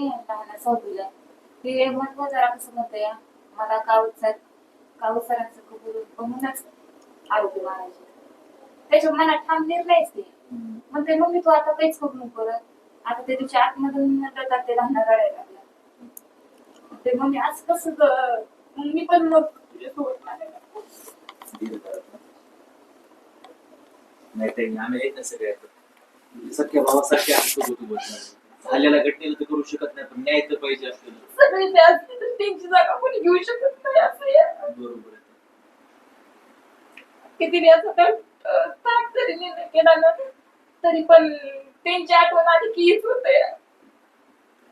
लहान सौदूला ते म्हणतो जरा कसं म्हणतोय मला काऊत सर कबूल म्हणूनच आरोग्य मारायचे. त्याच्या मनात ठाम निर्णयच ते म्हणते मम्मी तू आता काहीच करू नको आता त्या दिवशी आतमधून रडतात ते लहान रडायला लागला. ते मम्मी आज कसं ग? मग मी पण मग तुझ्यासोबत मारायला. नाही ते आम्ही आहेत ना सगळे सख्या भावासारखे आमचं होतो बोलणार झालेल्या घटनेला तर करू शकत नाही पण न्याय तर पाहिजे सगळे ते असते तर त्यांची जागा कोणी घेऊ शकत नाही असं आहे. बरोबर आहे. किती असं तर ताक तरी निर्णय केला ना तरी पण त्यांची आठवण आली की हीच होते.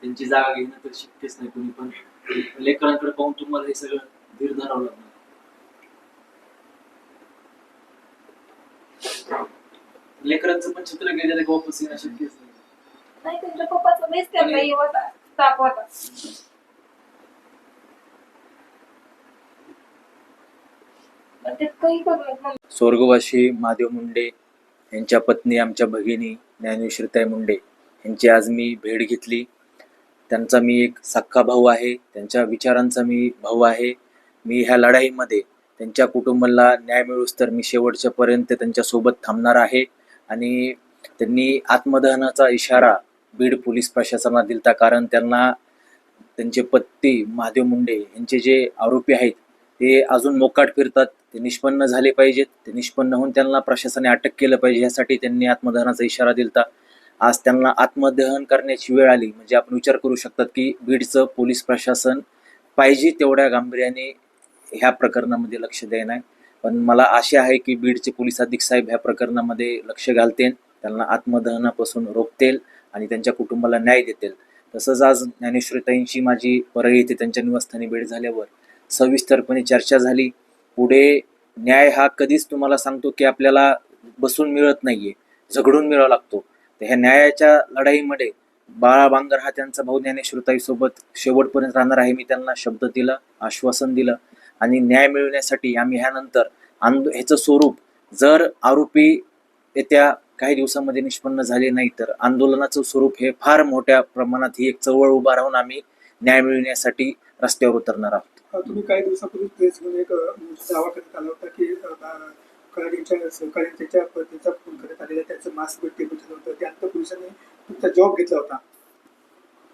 त्यांची जागा घेणं तर शक्यच नाही कोणी पण लेकरांकडे पाहून तुम्हाला हे सगळं धीर धरावं लागणार. लेकरांचं पण चित्र गेलेलं वापस येणं शक्यच नाही. नाही पप्पाचा त्यांना हे होता ताप होता पण ते काही करू नये मग स्वर्गवासी महादेव मुंडे यांच्या पत्नी आमच्या भगिनी ज्ञानेश्वरीताई मुंडे यांची आज मी भेट घेतली. त्यांचा मी एक सक्का भाऊ आहे त्यांच्या विचारांचा मी भाऊ आहे. मी ह्या लढाईमध्ये त्यांच्या कुटुंबाला न्याय मिळूस तर मी शेवटच्या पर्यंत त्यांच्यासोबत थांबणार आहे. आणि त्यांनी आत्मदहनाचा इशारा बीड पोलीस प्रशासनाला दिलता. कारण त्यांना त्यांचे पत्नी महादेव मुंडे यांचे जे आरोपी आहेत ते अजून मोकाट फिरतात. ते निष्पन्न झाले पाहिजेत. ते निष्पन्न होऊन त्यांना प्रशासनाने अटक केलं पाहिजे. यासाठी त्यांनी आत्मदहनाचा इशारा दिलता. आज त्यांना आत्मदहन करण्याची वेळ आली. म्हणजे आपण विचार करू शकतात की बीडचं पोलीस प्रशासन पाहिजे तेवढ्या गांभीर्याने ह्या प्रकरणामध्ये लक्ष देणं आहे. पण मला आशा आहे की बीडचे पोलीस अधीक्षक साहेब ह्या प्रकरणामध्ये लक्ष घालतील. त्यांना आत्मदहनापासून रोखतील. आणि त्यांच्या कुटुंबाला न्याय देतील. तसंच आज ज्ञानेश्वरीताईंशी माझी परळी येथे त्यांच्या निवासस्थानी भेट झाल्यावर सविस्तरपणे चर्चा झाली. पुढे न्याय हा कधीच तुम्हाला सांगतो की आपल्याला बसून मिळत नाहीये झगडून मिळावा लागतो. तर ह्या न्यायाच्या लढाईमध्ये बाळा बांगर हा त्यांचा भाऊ ज्ञानेश्वरताई सोबत शेवटपर्यंत राहणार आहे. मी त्यांना शब्द दिला आश्वासन दिलं आणि न्याय मिळवण्यासाठी आम्ही ह्यानंतर आंदो ह्याचं स्वरूप जर आरोपी येत्या काही दिवसामध्ये निष्पन्न झाले नाही तर आंदोलनाचं स्वरूप हे फार मोठ्या प्रमाणात ही एक चळवळ उभा राहून आम्ही न्याय मिळवण्यासाठी रस्त्यावर उतरणार आहोत. तुम्ही काही दिवसापूर्वी मध्ये एक अ, दावा आला होता की पत्नीचा फोन करण्यात आलेला त्याचं मास्क होतं. त्यानंतर पोलिसांनी तुमचा जॉब घेतला होता.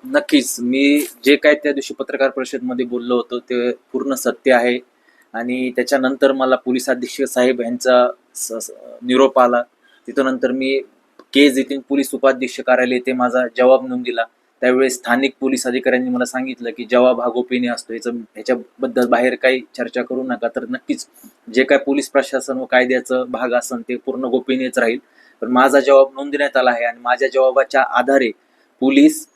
नक्कीच. मी जे काय त्या दिवशी पत्रकार परिषदमध्ये बोललो होतो ते पूर्ण सत्य आहे. आणि त्याच्यानंतर मला पोलीस अधीक्षक साहेब यांचा निरोप आला. तिथं नंतर मी केज येथील पोलीस उपाध्यक्ष कार्यालय येथे माझा जबाब नोंद दिला. त्यावेळेस स्थानिक पोलीस अधिकाऱ्यांनी मला सांगितलं की जवाब हा गोपनीय असतो. याचं ह्याच्याबद्दल बाहेर काही चर्चा करू नका. तर नक्कीच जे काय पोलीस प्रशासन व कायद्याचं भाग असन ते पूर्ण गोपनीयच राहील. पण माझा जवाब नोंदण्यात आला आहे आणि माझ्या जवाबाच्या आधारे पोलीस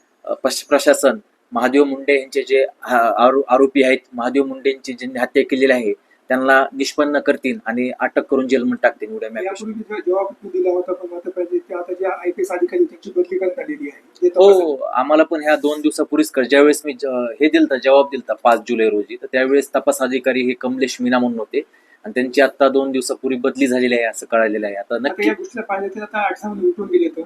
प्रश- प्रशासन महादेव मुंडे यांचे जे आरो- आरोपी आहेत महादेव मुंडेंची ज्यांनी हत्या केलेली आहे त्यांना निष्पन्न करतील आणि अटक करून जेलमध्ये टाकतील एवढ्या मी अपेक्षा यापूर्वी जो जॉब तू दिला होता पण आता पाहिजे ते आता जे आय पी एस अधिकारी आहेत, त्यांची बदली करण्यात आलेली आहे. जे तपास- हो आम्हाला पण ह्या दोन दिवसापूर्वीच कर ज्यावेळेस मी हे दिलता जबाब दिलता पाच जुलै रोजी तर त्यावेळेस तपास अधिकारी हे कमलेश मीना म्हणून होते. आणि त्यांची आता दोन दिवसापूर्वी बदली झालेली आहे असं कळालेलं आहे. आता नक्की या गोष्टीला पाहिजे तर आता आठवण उठून गेले तर.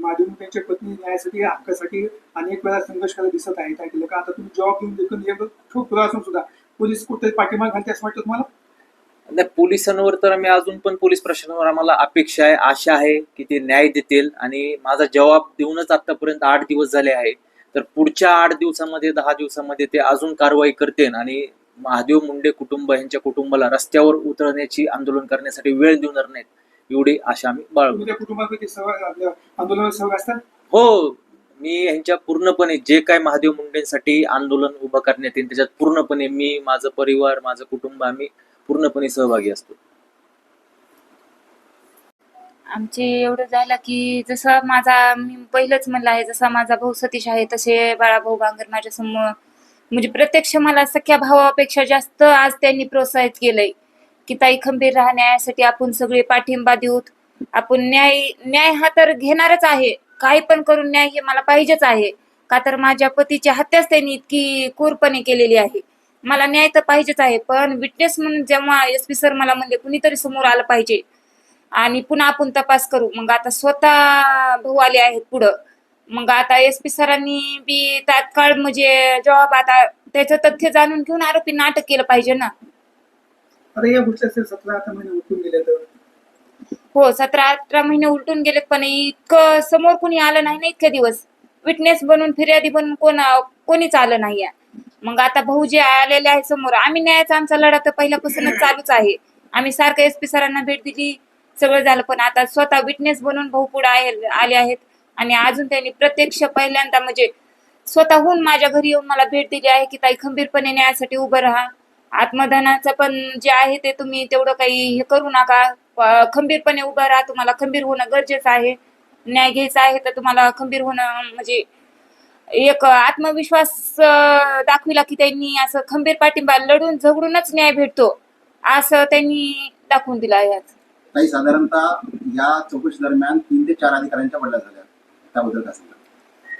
माझ्या त्यांच्या पत्नी न्यायासाठी हक्कासाठी अनेक वेळा संघर्ष करायला दिसत का आता तुम्ही जॉब घेऊन देखील खूप पुरा असून सुद्धा पोलीस कुठे पाठिंबा घालते असं वाटतं तुम्हाला? नाही पोलिसांवर तर आम्ही अजून पण पोलीस प्रशासनावर आम्हाला अपेक्षा आहे आशा आहे की ते न्याय देतील. आणि माझा जबाब देऊनच आतापर्यंत आठ दिवस झाले आहे. तर पुढच्या आठ दिवसामध्ये दहा दिवसामध्ये ते अजून कारवाई करतील. आणि महादेव मुंडे कुटुंब यांच्या कुटुंबाला रस्त्यावर उतरण्याची आंदोलन करण्यासाठी वेळ देणार नाहीत एवढी आशा आम्ही बाळगू आपल्या आंदोलनात सहभाग असतात? हो. मी ह्यांच्या पूर्णपणे जे काय महादेव मुंडेंसाठी आंदोलन उभं करण्यात येईल त्याच्यात पूर्णपणे मी माझं परिवार माझं कुटुंब आम्ही पूर्णपणे सहभागी असतो. आमचे एवढं झालं की जसं माझा मी पहिलंच म्हणलं आहे जसा माझा भाऊ सतीश आहे तसे बाळाभाऊ बांगर माझ्यासमोर म्हणजे प्रत्यक्ष मला सख्या भावापेक्षा जास्त आज त्यांनी प्रोत्साहित केलंय की ताई खंबीर राहण्यासाठी आपण सगळे पाठिंबा देऊत आपण न्याय न्याय हा तर घेणारच आहे काही पण करून न्याय हे मला पाहिजेच आहे. का तर माझ्या पतीची हत्याच त्यांनी इतकी क्रूरपणे केलेली आहे. मला न्याय तर पाहिजेच आहे पण विटनेस म्हणून जेव्हा एस पी सर मला म्हणले कुणीतरी समोर आलं पाहिजे. आणि पुन्हा आपण तपास करू. मग आता स्वतः भाऊ आले आहेत पुढं. मग आता एस पी सरांनी बी तात्काळ म्हणजे जॉब आता त्याचं तथ्य जाणून घेऊन आरोपींना अटक केलं पाहिजे ना. अरे या गोष्टी असेल सतरा आता महिने उठून गेले तर. हो सतरा अठरा महिने उलटून गेलेत पण इतकं समोर कोणी आलं नाही ना इतके दिवस. विटनेस बनून फिर्यादी बनून कोण कोणीच आलं नाहीये. मग आता भाऊ जे आलेले आहे समोर आम्ही न्यायाचा आमचा लढा तर पहिल्यापासूनच चालूच आहे. आम्ही सारखं एस पी सरांना भेट दिली सगळं झालं पण आता स्वतः विटनेस बनून भाऊ पुढे आहे आले आहेत. आणि अजून त्यांनी प्रत्यक्ष पहिल्यांदा म्हणजे स्वतःहून माझ्या घरी येऊन मला भेट दिली आहे की ताई खंबीरपणे न्यायासाठी उभं राहा. आत्मदानाचं पण जे आहे ते तुम्ही तेवढं काही हे करू नका. खंबीरपणे उभं राहा तुम्हाला खंबीर होणं गरजेचं आहे. न्याय घ्यायचा आहे तर तुम्हाला खंबीर होणं म्हणजे एक आत्मविश्वास दाखविला की त्यांनी असं खंबीर पाठिंबा लढून झगडूनच न्याय भेटतो असं त्यांनी दाखवून दिला यात काही साधारणतः या चौकशी दरम्यान तीन ते चार अधिकाऱ्यांच्या बदल्या झाल्या त्याबद्दल काय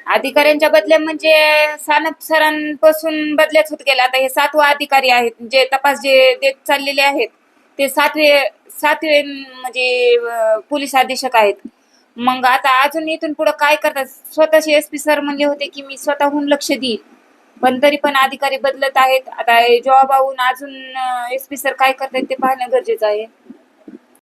अधिकाऱ्यांच्या बदल्या म्हणजे सानप सरांपासून बदल्याच होत गेल्या. आता हे सातवा अधिकारी आहेत जे तपास जे देत चाललेले आहेत ते सातवे सातवे म्हणजे पोलीस अधीक्षक आहेत. मग आता अजून इथून पुढे काय करतात? स्वतःचे एस पी सर म्हणले होते की मी स्वतःहून लक्ष देईल पण तरी पण अधिकारी बदलत आहेत. आता जॉब आहून अजून एस पी सर काय करतात ते पाहणं गरजेचं आहे.